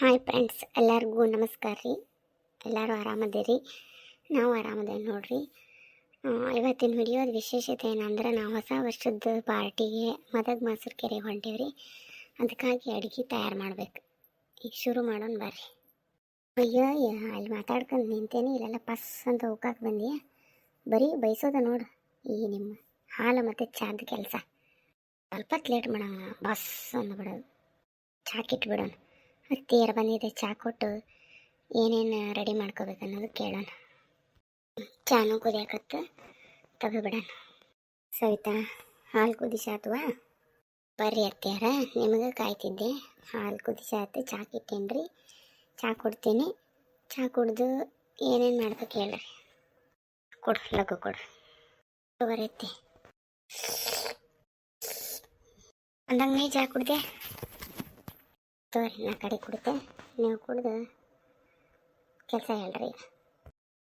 Hi friends, ಎಲ್ಲರಿಗೂ ನಮಸ್ಕಾರ ರೀ. ಎಲ್ಲರೂ ಆರಾಮದಿರಿ? ನಾವು ಆರಾಮದೇವಿ ನೋಡ್ರಿ. ಇವತ್ತಿನ ವಿಡಿಯೋದ ವಿಶೇಷತೆ ಏನಂದ್ರೆ ನಾವು ಹೊಸ ವರ್ಷದ ಪಾರ್ಟಿಗೆ ಮದಗ್ ಮೊಸರು ಕೆರೆ ರೀ. ಅದಕ್ಕಾಗಿ ಅಡುಗೆ ತಯಾರು ಮಾಡ್ಬೇಕು. ಈಗ ಶುರು ಮಾಡೋಣ ಬರ್ರಿ. ಅಯ್ಯೋ ಅಲ್ಲಿ ಮಾತಾಡ್ಕೊಂಡು ನಿಂತೇನೆ, ಇಲ್ಲೆಲ್ಲ ಪಸ್ ಅಂತ ಹೋಗಕ್ಕೆ ಬಂದಿ ಬರೀ ಬಯಸೋದ ನೋಡು. ಈ ನಿಮ್ಮ ಹಾಲು ಮತ್ತು ಚಾದ ಕೆಲಸ. ಸ್ವಲ್ಪ ಲೇಟ್ ಮಾಡೋಣ, ಬಸ್ ಅಂದ್ಬಿಡೋದು. ಚಾಕಿಟ್ಬಿಡೋಣ ಹತ್ತಿರ ಬಂದಿದೆ, ಚಾ ಕೊಟ್ಟು ಏನೇನು ರೆಡಿ ಮಾಡ್ಕೋಬೇಕು ಅನ್ನೋದು ಕೇಳೋಣ. ಚಾನು ಕುದಿಯಾಕತ್ತ ತಗೋಬಿಡೋಣ ಸವಿತಾ, ಹಾಲು ಕುದಿಸಾತ್ವಾ? ಬರ್ರಿ ಅತ್ತಿಯರ, ನಿಮಗೆ ಕಾಯ್ತಿದ್ದೆ. ಹಾಲು ಕುದಿಸಾತು, ಚಾ ಕಿಟ್ಟೇನ್ರಿ. ಚಾ ಕೊಡ್ತೀನಿ. ಚಾ ಕುಡ್ದು ಏನೇನು ಮಾಡ್ಬೇಕು ಹೇಳ್ರಿ ಕೊಡು ಲಘು ಕೊಡು ಬರೈತಿ ಅಂದಂಗೆ ನೀ ಚಾ ಕುಡ್ದೆ. ತೋರಿ ನಾ ಕಡೆ ಕುಡಿತೆ ನೀವು ಕುಡಿದು ಕೆಲಸ ಹೇಳ್ರಿ.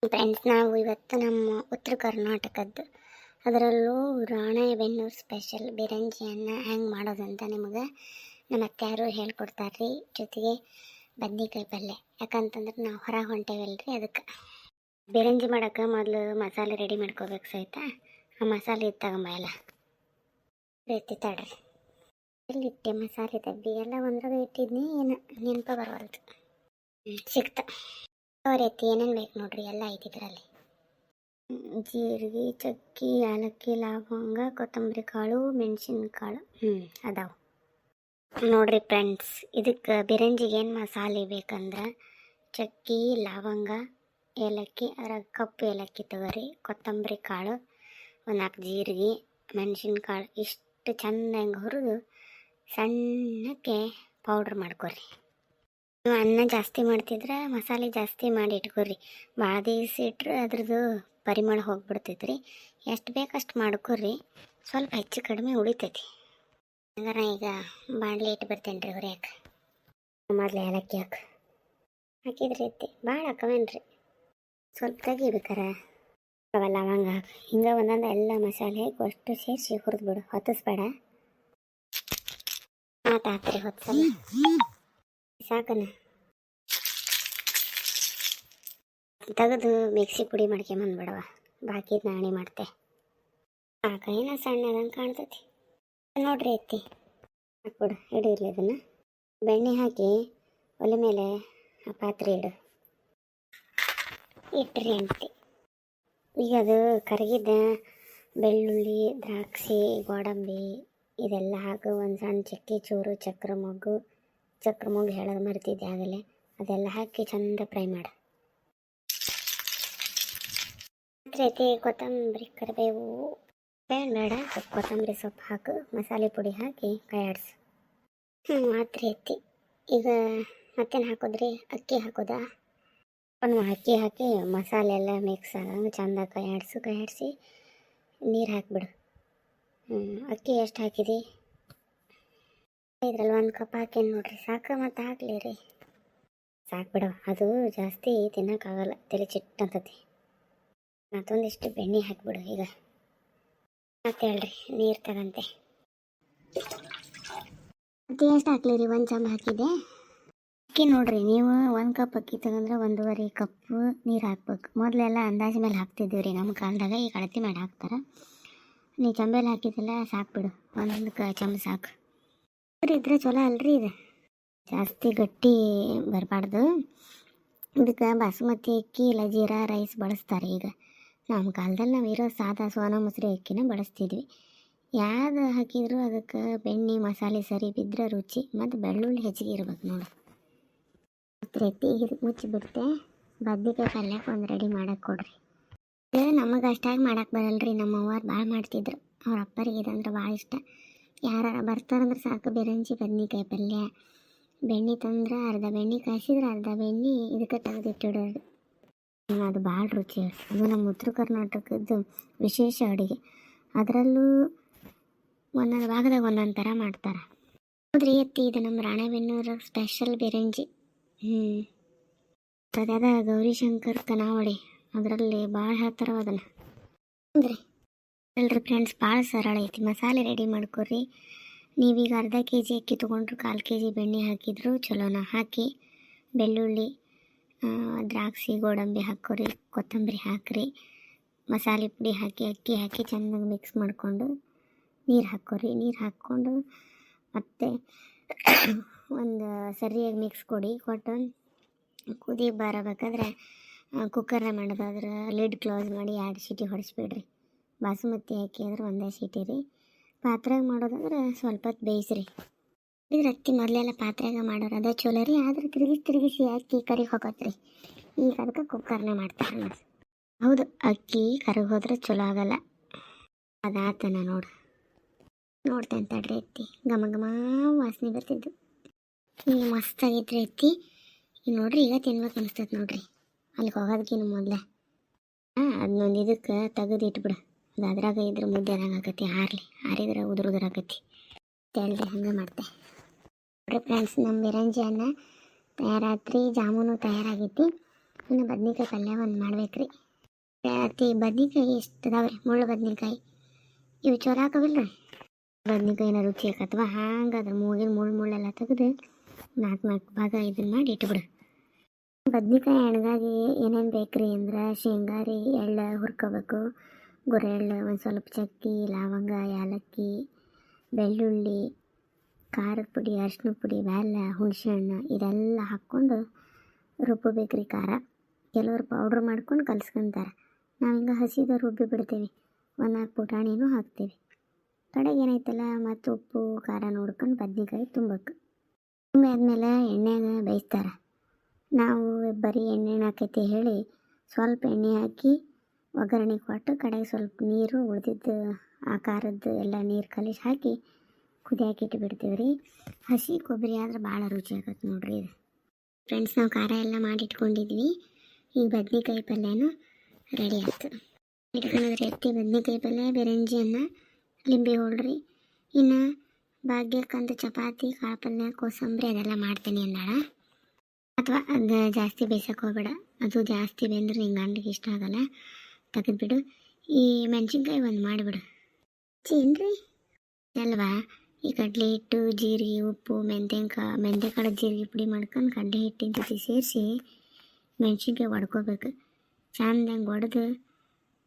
ಫ್ರೆಂಡ್ಸ್ ನಾವು ಇವತ್ತು ನಮ್ಮ ಉತ್ತರ ಕರ್ನಾಟಕದ್ದು. ಅದರಲ್ಲೂ ರಾಣೆಬೆನ್ನೂರು ಸ್ಪೆಷಲ್ ಬಿರಂಜಿಯನ್ನು ಹೆಂಗೆ ಮಾಡೋದಂತ ನಿಮಗೆ ನಮ್ಮ ಅತ್ಯಾರು ಹೇಳ್ಕೊಡ್ತಾರೆ ರೀ ಜೊತೆಗೆ ಬದ್ನಿಕಾಯಿ ಪಲ್ಯ. ಯಾಕಂತಂದ್ರೆ ನಾವು ಹೊರ ಹೊಂಟೇವಲ್ರಿ ಅದಕ್ಕೆ. ಬಿರಂಜಿ ಮಾಡೋಕೆ ಮೊದಲು ಮಸಾಲೆ ರೆಡಿ ಮಾಡ್ಕೋಬೇಕು ಸಹಿತ ಆ ಮಸಾಲೆ ಇದು ತಗೊಂಬ ಎಲ್ಲ. ರೀತಿ ತಡ್ರಿ. ಎಲ್ಲಿಟ್ಟೆ ಮಸಾಲೆ ಡಬ್ಬಿ ಎಲ್ಲ ಒಂದ್ರಾಗ ಇಟ್ಟಿದ್ನಿ, ಏನು ನೆನಪ ಬರವಲ್ದು. ಸಿಕ್ತ. ಅವರೈತಿ ಏನೇನು ಬೇಕು ನೋಡ್ರಿ, ಎಲ್ಲ ಐತಿ ಇದರಲ್ಲಿ. ಜೀರಿಗೆ, ಚಕ್ಕಿ, ಏಲಕ್ಕಿ, ಲವಂಗ, ಕೊತ್ತಂಬರಿ ಕಾಳು, ಮೆಣಸಿನಕಾಳು ಹ್ಞೂ ಅದಾವು. ನೋಡ್ರಿ ಫ್ರೆಂಡ್ಸ್, ಇದಕ್ಕೆ ಬಿರಂಜಿಗೆ ಏನು ಮಸಾಲೆ ಬೇಕಂದ್ರೆ ಚಕ್ಕಿ, ಲವಂಗ, ಏಲಕ್ಕಿ, ಅರ ಕಪ್ಪು ಏಲಕ್ಕಿ ತಗೋರಿ, ಕೊತ್ತಂಬರಿ ಕಾಳು, ಒಂದು ನಾಲ್ಕು ಜೀರಿಗೆ, ಮೆಣಸಿನ್ಕಾಳು, ಇಷ್ಟು ಚಂದ ಹೆಂಗೆ ಹುರಿದು ಸಣ್ಣಕ್ಕೆ ಪೌಡ್ರ್ ಮಾಡ್ಕೊರಿ. ನೀವು ಅನ್ನ ಜಾಸ್ತಿ ಮಾಡ್ತಿದ್ರೆ ಮಸಾಲೆ ಜಾಸ್ತಿ ಮಾಡಿ ಇಟ್ಕೊರಿ. ಭಾಳ ದಿವಸ ಇಟ್ಟರೆ ಅದ್ರದ್ದು ಪರಿಮಳ ಹೋಗ್ಬಿಡ್ತೈತೆ ರೀ ಎಷ್ಟು ಬೇಕಷ್ಟು ಮಾಡ್ಕೊರಿ. ಸ್ವಲ್ಪ ಹೆಚ್ಚು ಕಡಿಮೆ ಉಳಿತೈತಿ. ಹಂಗಾರೆ ಈಗ ಬಾಣಲೆ ಇಟ್ಟು ಬರ್ತೇನೆ ರೀ ಹುರಿಯಾಕೆ ಮೊದಲು ಏಲಕ್ಕಿ ಹಾಕಿ. ಹಾಕಿದ್ರಿ ಐತಿ ಭಾಳ ಹಾಕವೇನ್ರಿ? ಸ್ವಲ್ಪ ತೆಗಿಬೇಕಾರ? ಲವಂಗ ಹಾಕಿ. ಹಿಂಗೆ ಒಂದೊಂದು ಎಲ್ಲ ಮಸಾಲೆ ಹಾಕಿ ಅಷ್ಟು ಸೇರಿಸಿ ಹುರಿದ್ಬಿಡು ಹೊತ್ತಿಸ್ಬೇಡ. ಆತಾತ್ರಿ ಹೊತ್ಸಲ್ಲ ಸಾಕನ. ತೆಗೆದು ಮಿಕ್ಸಿ ಪುಡಿ ಮಾಡ್ಕೊಂಬಂದ್ಬಿಡವ ಬಾಕಿ ನಾಣಿ ಮಾಡ್ತೆ. ಆ ಕೈನ ಸಣ್ಣದಂಗೆ ಕಾಣ್ತೈತಿ. ನೋಡ್ರಿ ಎತ್ತಿ ಹಾಕ್ಬಿಡು ಇರಲಿ ಅದನ್ನು. ಬೆಣ್ಣೆ ಹಾಕಿ ಒಲೆ ಮೇಲೆ ಆ ಪಾತ್ರೆ ಇಡು. ಇಟ್ರಿ ಅಂತಿ. ಈಗ ಅದು ಕರಗಿದ ಬೆಳ್ಳುಳ್ಳಿ ದ್ರಾಕ್ಷಿ ಗೋಡಂಬಿ ಇದೆಲ್ಲ ಹಾಕು ಒಂದು ಸಣ್ಣ ಚಕ್ಕೆ, ಚೂರು, ಚಕ್ರ ಮೊಗ್ಗು ಚಕ್ರ ಮೊಗ್ಗು ಹೇಳೋದು ಮರ್ತಿದ್ದೆ ಆಗಲೇ ಅದೆಲ್ಲ ಹಾಕಿ ಚಂದ ಫ್ರೈ ಮಾಡು. ರೀತಿ ಕೊತ್ತಂಬರಿ ಕರಿಬೇವು. ಬೇಡ ಬೇಡ, ಸ್ವಲ್ಪ ಕೊತ್ತಂಬರಿ ಸೊಪ್ಪು ಹಾಕು, ಮಸಾಲೆ ಪುಡಿ ಹಾಕಿ ಕೈ ಆಡಿಸು. ಹ್ಞೂ ಮಾತ್ರ ಎತ್ತಿ ಈಗ ಮತ್ತೇನು ಹಾಕೋದ್ರಿ? ಅಕ್ಕಿ ಹಾಕೋದಾ? ಒಂದು ಅಕ್ಕಿ ಹಾಕಿ ಮಸಾಲೆ ಎಲ್ಲ ಮಿಕ್ಸ್ ಆಗಂಗೆ ಚಂದ ಕೈ ಆಡಿಸು, ಕೈ ಆಡಿಸಿ, ನೀರು ಹಾಕ್ಬಿಡು. ಅಕ್ಕಿ ಎಷ್ಟು ಹಾಕಿದಿ? ಇದ್ರಲ್ಲಿ ಒಂದು ಕಪ್ ಹಾಕೇನು ನೋಡ್ರಿ, ಸಾಕು ಮತ್ತು ಹಾಕ್ಲಿ ರೀ ಸಾಕು ಬಿಡವ ಅದು ಜಾಸ್ತಿ ತಿನ್ನೋಕ್ಕಾಗಲ್ಲ, ತಲೆ ಚಿಟ್ಟು ಅಂತತಿ. ಮತ್ತೊಂದಿಷ್ಟು ಬೆಣ್ಣೆ ಹಾಕ್ಬಿಡು ಈಗ. ಮತ್ತೆ ಹೇಳ್ರಿ, ನೀರು ತಗಂತೆ. ಅಕ್ಕಿ ಎಷ್ಟು ಹಾಕ್ಲಿ ರೀ ಒಂದು ಚಮ ಹಾಕಿದೆ ಅಕ್ಕಿ ನೋಡ್ರಿ, ನೀವು ಒಂದು ಕಪ್ ಅಕ್ಕಿ ತಗೊಂಡ್ರೆ ಒಂದೂವರೆ ಕಪ್ಪು ನೀರು ಹಾಕ್ಬೇಕು. ಮೊದಲೆಲ್ಲ ಅಂದಾಜು ಮೇಲೆ ಹಾಕ್ತಿದ್ದೀವಿ ರೀ ನಮ್ಮ ಕಾಲದಾಗ ಈಗ ಅಳತಿ ಮಾಡಿ ಹಾಕ್ತಾರೆ. ನೀ ಚಂಬೇಲಿ ಹಾಕಿದ್ದೆಲ್ಲ ಸಾಕು ಬಿಡು ಒಂದೊಂದು ಕ ಚಮಚ ಸಾಕು. ಇದ್ರೆ ಚಲೋ ಅಲ್ರಿ ಇದು. ಜಾಸ್ತಿ ಗಟ್ಟಿ ಬರಬಾರ್ದು. ಇದಕ್ಕೆ ಬಾಸುಮತಿ ಅಕ್ಕಿ, ಇಲ್ಲ ಜೀರಾ, ರೈಸ್ ಬಳಸ್ತಾರೆ ಈಗ. ನಮ್ಮ ಕಾಲದಲ್ಲಿ ನಾವು ಇರೋ ಸಾದಾ ಸೋನಾ ಮೊಸರು ಅಕ್ಕಿನ ಬಳಸ್ತಿದ್ವಿ. ಯಾವ್ದು ಹಾಕಿದ್ರು ಅದಕ್ಕೆ ಬೆಣ್ಣೆ, ಮಸಾಲೆ ಸರಿ ಬಿದ್ದರೆ ರುಚಿ, ಮತ್ತು ಬೆಳ್ಳುಳ್ಳಿ ಹೆಚ್ಚಿಗೆ ಇರ್ಬೇಕು ನೋಡಿ. ಎತ್ತಿ ಇದಕ್ಕೆ ಮುಚ್ಚಿ ಬಿಡ್ತೆ ಬದ್ನಿಕಾಯಿ ಪಲ್ಯಕ್ಕೆ ಒಂದು ರೆಡಿ ಮಾಡಕ್ಕೆ ಕೊಡ್ರಿ. ನಮಗೆ ಅಷ್ಟಾಗಿ ಮಾಡಕ್ಕೆ ಬರಲ್ರಿ. ನಮ್ಮ ಅವ್ವಾರು ಭಾಳ ಮಾಡ್ತಿದ್ರು. ಅವ್ರ ಅಪ್ಪರಿಗೆ ಇದಂದ್ರೆ ಭಾಳ ಇಷ್ಟ. ಯಾರು ಬರ್ತಾರಂದ್ರೆ ಸಾಕು. ಬೆರಂಜಿ ಬದ್ನಿಕಾಯಿ ಪಲ್ಯ, ಬೆಣ್ಣೆ ತಂದ್ರೆ ಅರ್ಧ ಬೆಣ್ಣೆ ಕಾಯಿಸಿದ್ರೆ ಅರ್ಧ ಬೆಣ್ಣೆ ಇದಕ್ಕೆ ತೆಗೆದಿಟ್ಟಿಡೋದು ಅದು ಭಾಳ ರುಚಿ ಅದು ನಮ್ಮ ಉತ್ತರ ಕರ್ನಾಟಕದ್ದು ವಿಶೇಷ ಅಡುಗೆ. ಅದರಲ್ಲೂ ಒಂದೊಂದು ಭಾಗದಾಗ ಒಂದೊಂದು ಥರ ಮಾಡ್ತಾರೆ. ಹೌದ್ರಿ ಎತ್ತಿ ಇದು ನಮ್ಮ ರಾಣೆಬೆನ್ನೂರ ಸ್ಪೆಷಲ್ ಬಿರಂಜಿ ಹ್ಞೂ ಅದಾದ ಗೌರಿಶಂಕರ್ ಕನಾವಳಿ. ಅದರಲ್ಲಿ ಭಾಳ ಹೇಳ್ತಾರ ಅದನ್ನು ಎಲ್ರಿ ಫ್ರೆಂಡ್ಸ್ ಭಾಳ ಸರಳ ಐತಿ. ಮಸಾಲೆ ರೆಡಿ ಮಾಡ್ಕೊರಿ. ನೀವೀಗ ಅರ್ಧ ಕೆ ಜಿ ಅಕ್ಕಿ ತೊಗೊಂಡ್ರು ಕಾಲು ಕೆ ಜಿ ಬೆಣ್ಣೆ ಹಾಕಿದ್ರು ಚಲೋನ. ಹಾಕಿ ಬೆಳ್ಳುಳ್ಳಿ ದ್ರಾಕ್ಷಿ, ಗೋಡಂಬಿ ಹಾಕೋರಿ ಕೊತ್ತಂಬರಿ ಹಾಕ್ರಿ. ಮಸಾಲೆ ಪುಡಿ ಹಾಕಿ, ಅಕ್ಕಿ ಹಾಕಿ ಚೆನ್ನಾಗಿ ಮಿಕ್ಸ್ ಮಾಡಿಕೊಂಡು ನೀರು ಹಾಕೋರಿ ನೀರು ಹಾಕ್ಕೊಂಡು ಮತ್ತೆ ಒಂದು ಸರಿಯಾಗಿ ಮಿಕ್ಸ್ ಕೊಡಿ. ಕೊಟ್ಟು ಕುದಿ ಬರಬೇಕಾದ್ರೆ ಕುಕ್ಕರ್ನ ಮಾಡೋದಾದ್ರೆ ಲಿಡ್ ಕ್ಲೋಸ್ ಮಾಡಿ ಎರಡು ಸೀಟಿ ಹೊಡಿಸ್ಬಿಡ್ರಿ. ಬಾಸುಮತಿ ಅಕ್ಕಿ ಅಂದ್ರೆ ಒಂದೇ ಸೀಟಿ ರೀ. ಪಾತ್ರೆಗೆ ಮಾಡೋದಾದ್ರೆ ಸ್ವಲ್ಪ ಹೊತ್ತು ಬೇಯಿಸ್ರಿ. ಇದ್ರ ಅಕ್ಕಿ ಮೊದಲೆಲ್ಲ ಪಾತ್ರೆಗೆ ಮಾಡೋರು ಅದೇ ಚಲೋ ರೀ, ಆದ್ರೆ ತಿರುಗಿಸಿ ತಿರುಗಿಸಿ ಅಕ್ಕಿ ಕರಿಗೆ ಹೋಗತ್ರಿ ಈಗ ಅದಕ್ಕೆ ಕುಕ್ಕರ್ನ ಮಾಡ್ತಾರೆ ಹೌದು, ಅಕ್ಕಿ ಕರಗಿ ಹೋದ್ರೆ ಚಲೋ ಆಗಲ್ಲ. ಅದಾತನ ನೋಡು. ನೋಡ್ತೇನೆ ತಡ್ರಿ ಎತ್ತಿ ಘಮ ಘಮ ವಾಸನೆ ಬರ್ತಿದ್ದು. ಈಗ ಮಸ್ತ್ ಎತ್ತಿ ಈಗ ನೋಡ್ರಿ ಈಗ ತಿನ್ಬೇಕು ಅನಿಸ್ತೈತೆ ನೋಡ್ರಿ. ಅಲ್ಲಿಗೆ ಹೋಗೋದಕ್ಕಿಂತ ಮೊದಲೇ. ಹಾಂ ಅದನ್ನೊಂದು ಇದಕ್ಕೆ ತೆಗೆದು ಇಟ್ಬಿಡು. ಅದು ಅದ್ರಾಗ ಇದ್ರೆ ಮುದ್ದೆ ಹಾರಲಿ ಹಾರಿದ್ರೆ ಉದುರು ಉದುರಾಕತಿ ತೆಳ್ದೆ ಹಂಗೆ ಮಾಡ್ತೆ. ನೋಡ್ರಿ ಫ್ರೆಂಡ್ಸ್ ನಮ್ಮ ಬಿರಂಜಿ ತಯಾರಾತ್ರಿ ಜಾಮೂನು ತಯಾರಾಗೈತಿ. ಇನ್ನು ಬದ್ನಿಕಾಯಿ ಪಲ್ಯ ಒಂದು ಮಾಡ್ಬೇಕ್ರಿ. ಅತ್ತಿ ಬದ್ನಿಕಾಯಿ ಎಷ್ಟು ಅದಾವೆ ರೀ ಮುಳ್ಳು ಬದ್ನಿಕಾಯಿ. ಇವು ಚೊರ ಹಾಕವಿಲ್ರಿ? ಬದ್ನಿಕಾಯಿನ ರುಚಿ ಹಾಕತ್ವ? ಹಂಗಾದ್ರೆ ಮೂಗಿನ ಮುಳ್ಳು ಮುಳ್ಳೆಲ್ಲ ತೆಗೆದು ನಾಲ್ಕು ನಾಲ್ಕು ಭಾಗ ಇದನ್ನ ಮಾಡಿ ಇಟ್ಬಿಡು. ಬದ್ನಿಕಾಯಿ ಎಣ್ಗಾಗಿ ಏನೇನು ಬೇಕ್ರಿ ಅಂದ್ರೆ ಶೇಂಗಾ ರೀ, ಎಳ್ಳು ಹುರ್ಕೋಬೇಕು, ಗುರೆ ಎಳ್ಳು ಒಂದು ಸ್ವಲ್ಪ ಚಕ್ಕಿ, ಲವಂಗ ಏಲಕ್ಕಿ ಬೆಳ್ಳುಳ್ಳಿ, ಖಾರದ ಪುಡಿ, ಅರಿಶಿನ ಪುಡಿ ಬೆಲ್ಲ ಹುಣಸೆಹಣ್ಣು ಇದೆಲ್ಲ ಹಾಕ್ಕೊಂಡು ರುಬ್ಬಬೇಕ್ರಿ ಖಾರ. ಕೆಲವರು ಪೌಡ್ರ್ ಮಾಡ್ಕೊಂಡು ಕಲ್ಸ್ಕೊಂತಾರೆ. ನಾವು ಹಿಂಗೆ ಹಸಿದ ರುಬ್ಬಿ ಬಿಡ್ತೀವಿ. ಒಂದು ನಾಲ್ಕು ಪುಟಾಣಿನೂ ಹಾಕ್ತೀವಿ. ಕಡೆಗೆ ಏನೈತಲ್ಲ ಮತ್ತು ಉಪ್ಪು, ಖಾರ ನೋಡ್ಕೊಂಡು ಬದ್ನೆಕಾಯಿ ತುಂಬಬೇಕು. ತುಂಬಿ ಆದಮೇಲೆ ಎಣ್ಣೆಗೆ ಬೇಯಿಸ್ತಾರೆ. ನಾವು ಬರೀ ಎಣ್ಣೆ ಹಾಕೈತಿ ಹೇಳಿ ಸ್ವಲ್ಪ ಎಣ್ಣೆ ಹಾಕಿ ಒಗ್ಗರಣೆ ಕೊಟ್ಟು ಕಡೆಗೆ ಸ್ವಲ್ಪ ನೀರು ಉಳಿದಿದ್ದು ಆ ಖಾರದ್ದು ಎಲ್ಲ ನೀರು ಕಲಿಸಿ ಹಾಕಿ ಕುದಿಯಾಕೆ ಬಿಡ್ತೀವಿ ರೀ. ಹಸಿ ಕೊಬ್ಬರಿ ಆದ್ರೆ ಭಾಳ ರುಚಿ ಆಗತ್ತೆ ನೋಡಿರಿ ಇದು. ಫ್ರೆಂಡ್ಸ್ ನಾವು ಖಾರ ಎಲ್ಲ ಮಾಡಿಟ್ಕೊಂಡಿದ್ವಿ ಈಗ ಬದ್ನಿಕಾಯಿ ಪಲ್ಯನೂ ರೆಡಿ ಆಯ್ತು. ಇಟ್ಕೊಳ್ಳೋದ್ರೆ ಎತ್ತಿ ಬದ್ನಿಕಾಯಿ ಪಲ್ಯ, ಬೆರಂಜಿ ಅನ್ನ, ಲಿಂಬೆ ಹೋಳ್ರಿ ಇನ್ನು ಭಾಗ್ಯಕ್ಕಂತ ಚಪಾತಿ, ಕಾಳು ಪಲ್ಯ, ಕೋಸಂಬರಿ ಅದೆಲ್ಲ ಮಾಡ್ತೀನಿ ಅಂದಾಳ. ಅಥವಾ ಅದು ಜಾಸ್ತಿ ಬೇಯಿಸೋಕೆ ಹೋಗ್ಬೇಡ. ಅದು ಜಾಸ್ತಿ ಬೆಂದ್ರೆ ನಿಂಗೆ ಗಂಡಿಗೆ ಇಷ್ಟ ಆಗಲ್ಲ. ತೆಗೆದ್ಬಿಡು ಈ ಮೆಣಸಿನ್ಕಾಯಿ ಒಂದು ಮಾಡಿಬಿಡು. ಚೇನ್ರಿ ಅಲ್ವಾ? ಈ ಕಡಲೆ ಹಿಟ್ಟು, ಜೀರಿಗೆ, ಉಪ್ಪು ಮೆಂತ್ಯಂಕಾಳು ಮೆಂತ್ಯಕಾಳು ಜೀರಿಗೆ ಪುಡಿ ಮಾಡ್ಕೊಂಡು ಕಡಲೆ ಹಿಟ್ಟಿನ ಜೊತೆ ಸೇರಿಸಿ ಮೆಣಸಿನ್ಕಾಯಿ ಹೊಡ್ಕೋಬೇಕು ಚಂದಂಗೆ ಹೊಡೆದು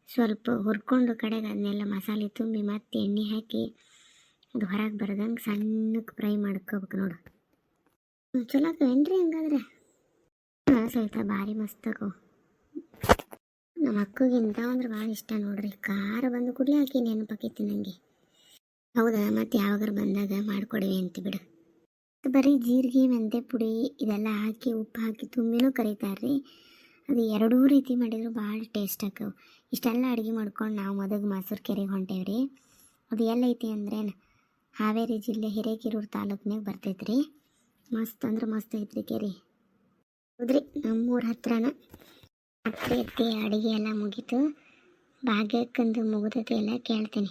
ಸ್ವಲ್ಪ ಹುರ್ಕೊಂಡು ಕಡೆಗೆ ಅದನ್ನೆಲ್ಲ ಮಸಾಲೆ ತುಂಬಿ ಮತ್ತೆ ಎಣ್ಣೆ ಹಾಕಿ ಅದು ಹೊರಗೆ ಬರೋದಂಗೆ ಸಣ್ಣಕ್ಕೆ ಫ್ರೈ ಮಾಡ್ಕೋಬೇಕು ನೋಡು. ಚಲೋ ಏನ್ರಿ ಹಂಗಾದ್ರೆ? ಸಹಿತ ಭಾರಿ ಮಸ್ತ್ ಆಕವು ನಮ್ಮ ಅಕ್ಕಗೆ ಇಂಥ ಅಂದ್ರೆ ಭಾಳ ಇಷ್ಟ ನೋಡ್ರಿ. ಖಾರ ಬಂದು ಕೂಡಲೇ ಹಾಕಿ ನೆನಪಾಕೈತಿ ನನಗೆ ಹೌದಾ? ಮತ್ತು ಯಾವಾಗಾರ ಬಂದಾಗ ಮಾಡಿಕೊಡಿವಿ ಅಂತ ಬಿಡು. ಬರೀ ಜೀರಿಗೆ ಮೆಂತೆ ಪುಡಿ ಇದೆಲ್ಲ ಹಾಕಿ, ಉಪ್ಪು ಹಾಕಿ ತುಂಬಿನೂ ಕರೀತಾರೆ ಅದು ಎರಡೂ ರೀತಿ ಮಾಡಿದ್ರು ಭಾಳ ಟೇಸ್ಟ್ ಆಕವು. ಇಷ್ಟೆಲ್ಲ ಅಡುಗೆ ಮಾಡ್ಕೊಂಡು ನಾವು ಮೊದಲು ಮೈಸೂರು ಕೆರೆಗೆ ಹೊಂಟೇವೆ ರೀ ಅದು ಎಲ್ಲೈತಿ ಅಂದ್ರೆ ಹಾವೇರಿ ಜಿಲ್ಲೆ ಹಿರೇಕೆರೂರು ತಾಲೂಕಿನಾಗ ಬರ್ತೈತೆ ರೀ ಮಸ್ತ್ ಅಂದ್ರೆ ಮಸ್ತ್ ಐತ್ರಿ ಕೆರೆ. ಹೌದ್ರಿ, ನಮ್ಮೂರ ಹತ್ರನ. ಅತ್ತೆ ಅತ್ತೆ ಅಡುಗೆ ಎಲ್ಲ ಮುಗೀತು. ಭಾಗ್ಯಕ್ಕಂದು ಮುಗಿದೈತಿ ಎಲ್ಲ ಕೇಳ್ತೀನಿ.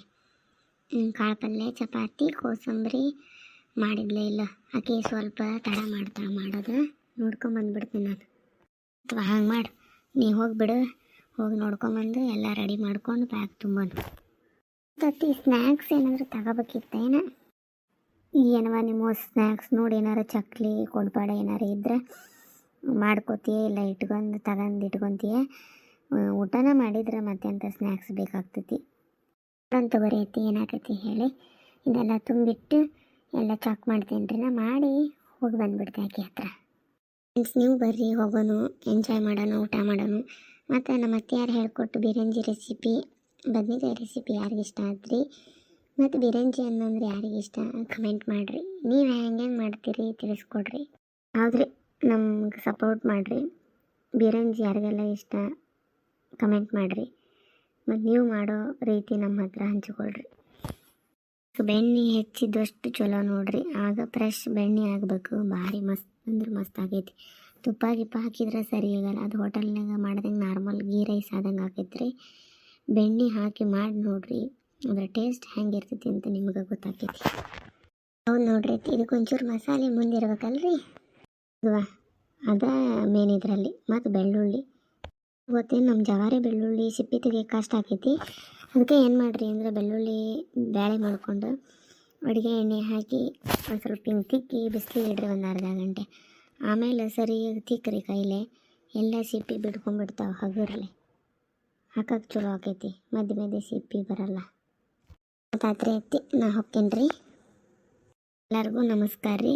ಕಾಳು ಪಲ್ಯ ಚಪಾತಿ, ಕೋಸಂಬರಿ ಮಾಡಿದ್ಲೇ ಇಲ್ಲ. ಆಕೆ ಸ್ವಲ್ಪ ತಡ ಮಾಡ್ತಾಳೆ ಮಾಡೋದು. ನೋಡ್ಕೊಂಬಂದ್ಬಿಡ್ತೀನಿ ನಾನು. ಅಥವಾ ಹಂಗೆ ಮಾಡು. ನೀ ಹೋಗಿಬಿಡು ಹೋಗಿ ನೋಡ್ಕೊಂಬಂದು ಎಲ್ಲ ರೆಡಿ ಮಾಡ್ಕೊಂಡು ಬ್ಯಾಗ್ ತುಂಬೋದು. ತತ್ತಿ ಸ್ನ್ಯಾಕ್ಸ್ ಏನಾದರೂ ತಗೋಬೇಕಿತ್ತೇನ ಏನವ ನಿಮ್ಮ ಸ್ನ್ಯಾಕ್ಸ್ ನೋಡಿ ಏನಾರು ಚಕ್ಲಿ, ಕೊಡ್ಬಾಡ ಏನಾರು ಇದ್ದರೆ ಮಾಡ್ಕೋತೀಯ ಇಲ್ಲ ಇಟ್ಕೊಂಡು ತಗೊಂಡು ಇಟ್ಕೊತೀಯ? ಊಟನ ಮಾಡಿದ್ರೆ ಮತ್ತೆ ಅಂತ ಸ್ನ್ಯಾಕ್ಸ್ ಬೇಕಾಗ್ತೈತಿ ಅಂತ ಬರೀತಿ ಏನಾಕೈತಿ ಹೇಳಿ. ಇದೆಲ್ಲ ತುಂಬಿಟ್ಟು ಎಲ್ಲ ಚಾಕ್ ಮಾಡ್ತೀನಿ ರೀ ನಾ ಮಾಡಿ ಹೋಗಿ ಬಂದ್ಬಿಡ್ತೆ ಆಕೆ ಹತ್ರ. ಫ್ರೆಂಡ್ಸ್ ನೀವು ಬರ್ರಿ, ಹೋಗೋನು ಎಂಜಾಯ್ ಮಾಡೋಣ ಊಟ ಮಾಡೋಣ ಮತ್ತು ನಮ್ಮ ಅತ್ತೆಯಾರು ಹೇಳ್ಕೊಟ್ಟು ಬಿರಂಜಿ ರೆಸಿಪಿ ಬದನೇಕಾಯಿ ರೆಸಿಪಿ ಯಾರಿಗೆ ಇಷ್ಟ ಆದ್ರಿ? ಮತ್ತು ಬಿರಂಜಿ ಅನ್ನಂದ್ರೆ ಯಾರಿಗೆ ಇಷ್ಟ? ಕಮೆಂಟ್ ಮಾಡಿರಿ. ನೀವು ಹೆಂಗೆ ಮಾಡ್ತೀರಿ ತಿಳಿಸ್ಕೊಡ್ರಿ. ಹೌದ್ರಿ. ನಮ್ಗೆ ಸಪೋರ್ಟ್ ಮಾಡಿರಿ. ಬಿರಂಜಿ ಯಾರಿಗೆಲ್ಲ ಇಷ್ಟ ಕಮೆಂಟ್ ಮಾಡಿರಿ. ಮತ್ತು ನೀವು ಮಾಡೋ ರೀತಿ ನಮ್ಮ ಹತ್ರ ಹಂಚಿಕೊಳ್ರಿ. ಬೆಣ್ಣೆ ಹೆಚ್ಚಿದಷ್ಟು ಚಲೋ ನೋಡ್ರಿ. ಆಗ ಫ್ರೆಶ್ ಬೆಣ್ಣೆ ಆಗಬೇಕು. ಭಾರಿ ಮಸ್ತ್ ಅಂದ್ರೆ ಮಸ್ತ್ ಆಗೈತಿ. ತುಪ್ಪ ಗಿಪ್ಪ ಹಾಕಿದ್ರೆ ಸರಿ ಆಗಲ್ಲ. ಅದು ಹೋಟೆಲ್ನಾಗ ಮಾಡ್ದಂಗೆ ನಾರ್ಮಲ್ ಗೀ ರೈಸ್ ಆದಂಗೆ ಆಕೈತ್ರಿ. ಬೆಣ್ಣೆ ಹಾಕಿ ಮಾಡಿ ನೋಡ್ರಿ. ಅದರ ಟೇಸ್ಟ್ ಹೆಂಗಿರ್ತೈತಿ ಅಂತ ನಿಮಗೆ ಗೊತ್ತಾಕೈತಿ. ಹೌದು ನೋಡ್ರಿ. ಇದಕ್ಕೊಂಚೂರು ಮಸಾಲೆ ಮುಂದಿರ್ಬೇಕಲ್ರಿ? ಅದ ಮೇನ್ ಇದರಲ್ಲಿ. ಮತ್ತು ಬೆಳ್ಳುಳ್ಳಿ. ಗೊತ್ತೇನು ನಮ್ಮ ಜವಾರಿ ಬೆಳ್ಳುಳ್ಳಿ ಸಿಪ್ಪಿ ತೆಗಿಯೋಕೆ ಕಷ್ಟ ಆಕೈತಿ ಅದಕ್ಕೆ ಏನು ಮಾಡಿರಿ ಅಂದರೆ ಬೆಳ್ಳುಳ್ಳಿ ಬೇಳೆ ಮಾಡಿಕೊಂಡು ಅಡುಗೆ ಎಣ್ಣೆ ಹಾಕಿ ಒಂದು ಸ್ವಲ್ಪ ಹಿಂಗೆ ತಿಕ್ಕಿ ಬಿಸಿಲಿಗೆ ಇಡ್ರಿ ಒಂದು ಅರ್ಧ ಗಂಟೆ. ಆಮೇಲೆ ಸರಿಯಾಗಿ ತಿಕ್ಕ್ರಿ ಕೈಲೆ. ಎಲ್ಲ ಸಿಪ್ಪಿ ಬಿಡ್ಕೊಂಡ್ಬಿಡ್ತಾವೆ ಹಗುರ್ಲಿ. ಹಾಕಕ್ಕೆ ಚಲೋ ಆಕೈತಿ. ಮಧ್ಯೆ ಮಧ್ಯೆ ಸಿಪ್ಪಿ ಬರಲ್ಲ. ರಾತ್ರಿ ಎತ್ತಿ ನಾ ರೀ ಎಲ್ಲರಿಗೂ ನಮಸ್ಕಾರ ರೀ.